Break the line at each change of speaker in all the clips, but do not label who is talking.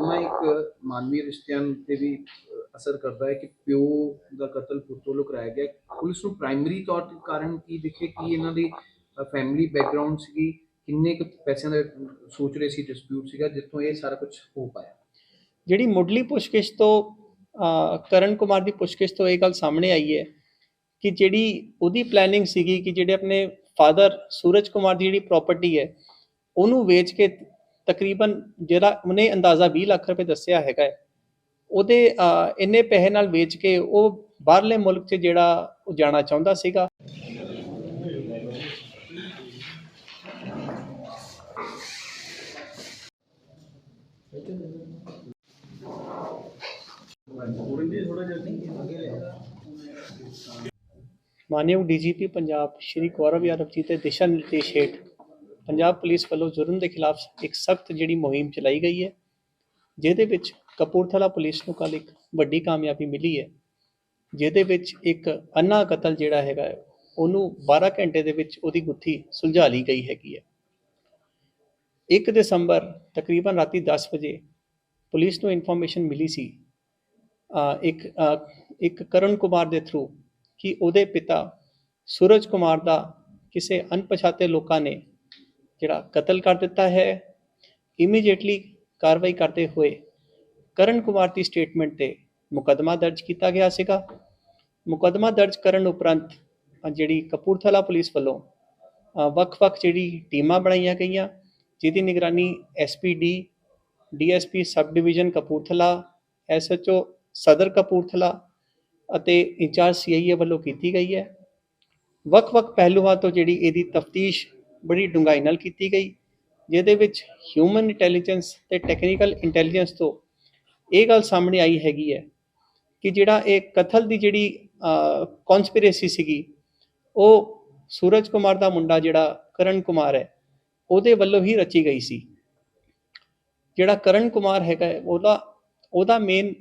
ਮੁਕੱਦਮਾ ਇੱਕ ਮਾਨਵੀ ਰਿਸ਼ਤਿਆਂ ਤੇ ਵੀ ਅਸਰ ਕਰਦਾ ਹੈ ਕਿ ਪਿਓ ਦਾ ਕਤਲ ਪੁੱਤ ਵੱਲੋਂ ਕਰਾਇਆ ਗਿਆ ਪੁਲਿਸ ਨੂੰ ਪ੍ਰਾਇਮਰੀ ਤੌਰ ਤੇ ਕਾਰਨ ਕੀ ਦਿਖੇ ਕਿ ਇਹਨਾਂ ਦੀ ਫੈਮਿਲੀ ਬੈਕਗ੍ਰਾਉਂਡ ਸੀਗੀ? ਕਿੰਨੇ ਕੁ ਪੈਸਿਆਂ ਦਾ ਸੋਚ ਰਹੇ ਸੀ ਡਿਸਪਿਊਟ ਸੀਗਾ, ਜਿੱਥੋਂ ਇਹ ਸਾਰਾ ਕੁਝ ਹੋ ਪਾਇਆ?
ਜਿਹੜੀ ਮੁੱਢਲੀ ਪੁੱਛਗਿੱਛ ਤੋਂ ਕਰਨ ਕੁਮਾਰ ਦੀ ਪੁੱਛਗਿੱਛ ਤੋਂ ਇਹ ਗੱਲ ਸਾਹਮਣੇ ਆਈ ਹੈ ਕਿ ਜਿਹੜੀ ਉਹਦੀ ਪਲੈਨਿੰਗ ਸੀਗੀ ਕਿ ਜਿਹੜੇ ਆਪਣੇ ਫਾਦਰ ਸੂਰਜ ਕੁਮਾਰ ਦੀ ਜਿਹੜੀ ਪ੍ਰਾਪਰਟੀ ਹੈ, ਉਹਨੂੰ ਵੇਚ ਕੇ ਤਕਰੀਬਨ ਜਿਹੜਾ ਉਹਨੇ ਅੰਦਾਜ਼ਾ 20 ਲੱਖ ਰੁਪਏ ਦੱਸਿਆ ਹੈਗਾ ਹੈ। ਉਹਦੇ ਇੰਨੇ ਪੈਸੇ ਨਾਲ ਵੇਚ ਕੇ ਉਹ ਬਾਹਰਲੇ ਮੁਲਕ 'ਚ ਜਿਹੜਾ ਉਹ ਜਾਣਾ ਚਾਹੁੰਦਾ ਸੀਗਾ। ਮਾਨਯੋਗ ਡੀਜੀਪੀ ਪੰਜਾਬ ਸ਼੍ਰੀ ਗੌਰਵ ਯਾਦਵ ਜੀ ਦੇ ਦਿਸ਼ਾ ਨਿਰਦੇਸ਼ ਹੇਠ ਪੰਜਾਬ ਪੁਲਿਸ ਵੱਲੋਂ ਜੁਰਮ ਦੇ ਖਿਲਾਫ ਇੱਕ ਸਖਤ ਜਿਹੜੀ ਮੁਹਿੰਮ ਚਲਾਈ ਗਈ ਹੈ, ਜਿਹਦੇ ਵਿੱਚ ਕਪੂਰਥਲਾ ਪੁਲਿਸ ਨੂੰ ਕੱਲ ਇੱਕ ਵੱਡੀ ਕਾਮਯਾਬੀ ਮਿਲੀ ਹੈ, ਜਿਹਦੇ ਵਿੱਚ ਇੱਕ ਅੰਨਾ ਕਤਲ ਜਿਹੜਾ ਹੈਗਾ ਉਹਨੂੰ 12 ਘੰਟੇ ਦੇ ਵਿੱਚ ਉਹਦੀ ਗੁੱਥੀ ਸੁਲਝਾ ਲਈ ਗਈ ਹੈਗੀ ਹੈ। 1 ਦਸੰਬਰ ਤਕਰੀਬਨ ਰਾਤੀ 10 ਵਜੇ ਪੁਲਿਸ ਨੂੰ ਇਨਫੋਰਮੇਸ਼ਨ ਮਿਲੀ ਸੀ ਇੱਕ ਇੱਕ ਕਰਨ ਕੁਮਾਰ ਦੇ ਥਰੂ ਕਿ ਉਹਦੇ ਪਿਤਾ ਸੂਰਜ ਕੁਮਾਰ ਦਾ ਕਿਸੇ ਅਣਪਛਾਤੇ ਲੋਕਾਂ ਨੇ ਜਿਹੜਾ ਕਤਲ ਕਰ ਦਿੱਤਾ ਹੈ ਇਮੀਡੀਏਟਲੀ ਕਾਰਵਾਈ ਕਰਦੇ ਹੋਏ ਕਰਨ ਕੁਮਾਰ ਦੀ ਸਟੇਟਮੈਂਟ ਤੇ ਮੁਕੱਦਮਾ ਦਰਜ ਕੀਤਾ ਗਿਆ ਸੀਗਾ। ਮੁਕੱਦਮਾ ਦਰਜ ਕਰਨ ਉਪਰੰਤ ਜਿਹੜੀ ਕਪੂਰਥਲਾ ਪੁਲਿਸ ਵੱਲੋਂ ਵੱਖ-ਵੱਖ ਜਿਹੜੀ ਟੀਮਾਂ ਬਣਾਈਆਂ ਗਈਆਂ, ਜਿਹਦੀ ਨਿਗਰਾਨੀ SPD DSP sub division Kapurthala SHO Sadar Kapurthala ਅਤੇ ਇੰਚਾਰਜ ਸੀਆਈਏ ਵੱਲੋਂ ਕੀਤੀ ਗਈ ਹੈ। ਵੱਖ-ਵੱਖ ਪਹਿਲੂਆਂ ਤੋਂ ਜਿਹੜੀ ਇਹਦੀ ਤਫਤੀਸ਼ ਬੜੀ ਡੂੰਘਾਈ ਨਾਲ ਕੀਤੀ ਗਈ, ਜਿਹਦੇ ਵਿੱਚ ਹਿਊਮਨ ਇੰਟੈਲੀਜੈਂਸ ਤੇ ਟੈਕਨੀਕਲ ਇੰਟੈਲੀਜੈਂਸ ਤੋਂ ਇਹ ਗੱਲ ਸਾਹਮਣੇ ਆਈ ਹੈਗੀ ਹੈ ਕਿ ਜਿਹੜਾ ਇਹ ਕਥਲ ਦੀ ਜਿਹੜੀ ਕਨਸਪੀਰੇਸੀ ਸੀਗੀ, ਉਹ ਸੂਰਜ ਕੁਮਾਰ ਦਾ ਮੁੰਡਾ ਜਿਹੜਾ ਕਰਨ ਕੁਮਾਰ ਹੈ, ਉਹਦੇ ਵੱਲੋਂ ਹੀ ਰਚੀ ਗਈ ਸੀ। ਜਿਹੜਾ ਕਰਨ ਕੁਮਾਰ ਹੈਗਾ, ਉਹਦਾ ਉਹਦਾ ਮੇਨ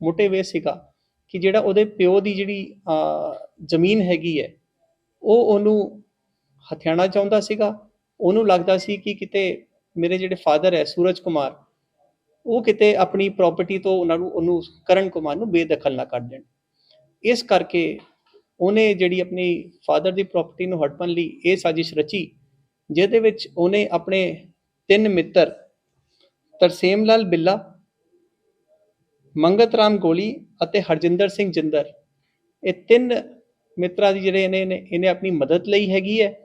ਮੋਟਿਵ ਇਹ ਸੀਗਾ ਕਿ ਜਿਹੜਾ ਉਹਦੇ ਪਿਓ ਦੀ ਜਿਹੜੀ ਜ਼ਮੀਨ ਹੈਗੀ ਹੈ, ਉਹ ਉਹਨੂੰ ਹਥਿਆਣਾ ਚਾਹੁੰਦਾ ਸੀਗਾ, ਉਹਨੂੰ ਲੱਗਦਾ ਸੀ ਕਿ ਕਿਤੇ ਮੇਰੇ ਜਿਹੜੇ ਫਾਦਰ ਹੈ, ਸੂਰਜ ਕੁਮਾਰ, ਉਹ ਕਿਤੇ ਆਪਣੀ ਪ੍ਰਾਪਰਟੀ ਤੋਂ ਉਹਨਾਂ ਨੂੰ, ਉਹਨੂੰ, ਕਰਨ ਕੁਮਾਰ ਨੂੰ ਬੇਦਖਲ ਨਾ ਕਰ ਦੇਣ। ਇਸ ਕਰਕੇ ਉਹਨੇ ਜਿਹੜੀ ਆਪਣੀ ਫਾਦਰ ਦੀ ਪ੍ਰਾਪਰਟੀ ਨੂੰ ਹੜਪਣ ਲਈ ਇਹ ਸਾਜ਼ਿਸ਼ ਰਚੀ, ਜਿਹਦੇ ਵਿੱਚ ਉਹਨੇ ਆਪਣੇ ਤਿੰਨ ਮਿੱਤਰ, ਤਰਸੇਮ ਲਾਲ ਬਿੱਲਾ, ਮੰਗਤ ਰਾਮ ਗੋਲੀ ਅਤੇ ਹਰਜਿੰਦਰ ਸਿੰਘ ਜਿੰਦਰ, ਇਹ ਤਿੰਨ ਮਿੱਤਰਾਂ ਦੀ ਜਿਹੜੇ ਇਹਨੇ ਇਹਨੇ- ਇਹਨੇ ਆਪਣੀ ਮਦਦ ਲਈ ਹੈਗੀ ਹੈ।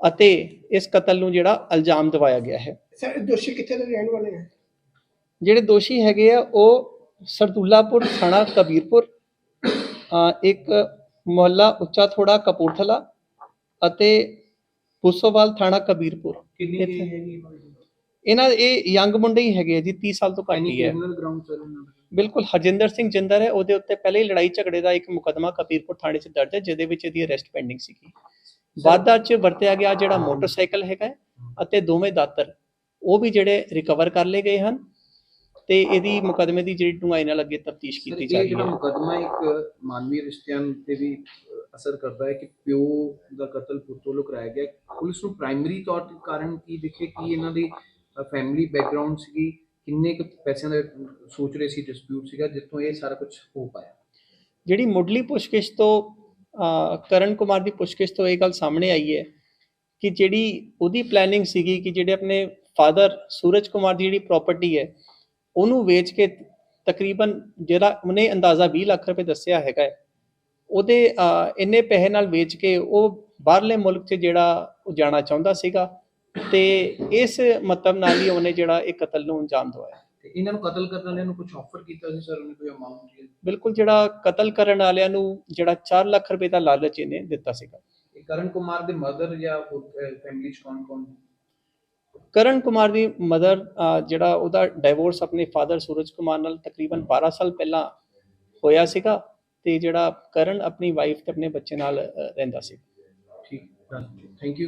ਅਤੇ ਇਸ ਕਤਲ ਨੂੰ ਜਿਹੜਾ ਇਲਜ਼ਾਮ ਦਿਵਾਇਆ ਗਿਆ ਹੈ।
ਸਰ ਦੋਸ਼ੀ ਕਿੱਥੇ ਦੇ ਰਹਿਣ ਵਾਲੇ ਹੈ
ਜਿਹੜੇ ਦੋਸ਼ੀ ਹੈਗੇ ਆ ਉਹ ਸਰਦੁੱਲਾਪੁਰ ਥਾਣਾ ਕਬੀਰਪੁਰ ਇੱਕ ਮੁਹੱਲਾ ਉੱਚਾ ਥੋੜਾ ਕਪੂਰਥਲਾ ਅਤੇ ਪੁਸੋਵਾਲ ਥਾਣਾ ਕਬੀਰਪੁਰ।
ਕਿੰਨੀ ਹੈਗੀ ਇਹਨਾਂ
ਇਹ ਯੰਗ ਮੁੰਡੇ ਹੀ ਹੈਗੇ ਆ ਜੀ 30 ਸਾਲ ਤੋਂ ਘੱਟ ਹੀ ਹੈ। ਬਿਲਕੁਲ ਹਰਜਿੰਦਰ ਸਿੰਘ ਜਿੰਦਰ ਹੈ ਉਹਦੇ ਉੱਤੇ ਪਹਿਲੇ ਹੀ ਲੜਾਈ ਝਗੜੇ ਦਾ ਇੱਕ ਮੁਕੱਦਮਾ ਕਬੀਰਪੁਰ ਥਾਣੇ 'ਚ ਦਰਜ ਹੈ ਜਿਹਦੇ ਵਿੱਚ ਇਹਦੀ ਅਰੈਸਟ ਪੈਂਡਿੰਗ ਸੀਗੀ। ਵਾਧਾ 'ਚ ਵਰਤਿਆ ਗਿਆ ਜਿਹੜਾ ਮੋਟਰਸਾਈਕਲ ਹੈਗਾ ਅਤੇ ਦੋਵੇਂ ਦਾਤਰ। ਉਹ ਵੀ ਜਿਹੜੇ ਰਿਕਵਰ ਕਰ ਲਏ ਗਏ ਹਨ ਤੇ ਇਹਦੀ ਮੁਕੱਦਮੇ ਦੀ ਜਿਹੜੀ ਡੂੰਘਾਈ ਨਾਲ ਅੱਗੇ ਤਫਤੀਸ਼ ਕੀਤੀ ਜਾ ਰਹੀ
ਜਿਹੜਾ ਮੁਕੱਦਮਾ ਇੱਕ ਮਾਨਵੀ ਰਿਸ਼ਤਿਆਂ ਤੇ ਵੀ ਅਸਰ ਕਰਦਾ ਹੈ ਕਿ ਪਿਓ ਦਾ ਕਤਲ ਪੁੱਤ ਵੱਲੋਂ ਕਰਾਇਆ ਗਿਆ। ਪੁਲਿਸ ਨੂੰ ਪ੍ਰਾਇਮਰੀ ਤੌਰ ਤੇ ਕਾਰਨ ਕੀ ਦਿਖੇ? ਕਿ ਇਹਨਾਂ ਦੀ ਫੈਮਿਲੀ ਬੈਕਗ੍ਰਾਉਂਡ ਸੀਗੀ? ਕਿੰਨੇ ਕੁ ਪੈਸਿਆਂ ਦਾ ਸੋਚ ਰਹੇ ਸੀ? ਡਿਸਪਿਊਟ ਸੀਗਾ ਜਿੱਥੋਂ ਇਹ ਸਾਰਾ ਕੁਝ ਹੋ ਪਾਇਆ?
ਜਿਹੜੀ ਮੁੱਢਲੀ ਪੁੱਛਗਿੱਛ ਤੋਂ ਕਰਨ ਕੁਮਾਰ ਦੀ ਪੁੱਛਗਿੱਛ ਤੋਂ ਇਹ ਗੱਲ ਸਾਹਮਣੇ ਆਈ ਹੈ ਕਿ ਜਿਹੜੀ ਉਹਦੀ ਪਲੈਨਿੰਗ ਸੀਗੀ ਕਿ ਜਿਹੜੇ ਆਪਣੇ ਫਾਦਰ ਸੂਰਜ ਕੁਮਾਰ ਦੀ ਜਿਹੜੀ ਪ੍ਰਾਪਰਟੀ ਹੈ, ਉਹਨੂੰ ਵੇਚ ਕੇ ਤਕਰੀਬਨ ਜਿਹੜਾ ਉਹਨੇ ਅੰਦਾਜ਼ਾ 20 ਲੱਖ ਰੁਪਏ ਦੱਸਿਆ ਹੈਗਾ ਹੈ, ਉਹਦੇ ਇੰਨੇ ਪੈਸੇ ਨਾਲ ਵੇਚ ਕੇ ਉਹ ਬਾਹਰਲੇ ਮੁਲਕ 'ਚ ਜਿਹੜਾ ਉਹ ਜਾਣਾ ਚਾਹੁੰਦਾ ਸੀਗਾ ਤੇ ਇਸ ਮਤਲਬ ਨਾਲ ਹੀ ਉਹਨੇ ਜਿਹੜਾ ਇਹ ਕਤਲ ਨੂੰ ਅੰਜਾਮ ਦਵਾਇਆ।
ਤੇ ਇਹਨਾਂ ਨੂੰ ਕਤਲ ਕਰਨ ਵਾਲਿਆਂ ਨੂੰ ਕੁਝ ਆਫਰ ਕੀਤਾ ਸੀ ਸਰ ਉਹਨੇ ਕੋਈ ਅਮਾਉਂਟ
ਬਿਲਕੁਲ ਜਿਹੜਾ ਕਤਲ ਕਰਨ ਵਾਲਿਆਂ ਨੂੰ ਜਿਹੜਾ 4 ਲੱਖ ਰੁਪਏ ਦਾ ਲਾਲਚ ਇਹਨੇ ਦਿੱਤਾ ਸੀਗਾ।
ਇਹ ਕਰਨ ਕੁਮਾਰ ਦੇ ਮਦਰ ਜਾਂ ਫੈਮਿਲੀ ਚ ਕੌਣ ਕੌਣ?
ਕਰਨ ਕੁਮਾਰ ਦੀ ਮਦਰ ਜਿਹੜਾ ਉਹਦਾ ਡਿਵੋਰਸ ਆਪਣੇ ਫਾਦਰ ਸੂਰਜ ਕੁਮਾਰ ਨਾਲ ਤਕਰੀਬਨ 12 ਸਾਲ ਪਹਿਲਾਂ ਹੋਇਆ ਸੀਗਾ ਤੇ ਜਿਹੜਾ ਕਰਨ ਆਪਣੀ ਵਾਈਫ ਤੇ ਆਪਣੇ ਬੱਚੇ ਨਾਲ ਰਹਿੰਦਾ ਸੀ।
ਠੀਕ ਥੈਂਕ ਯੂ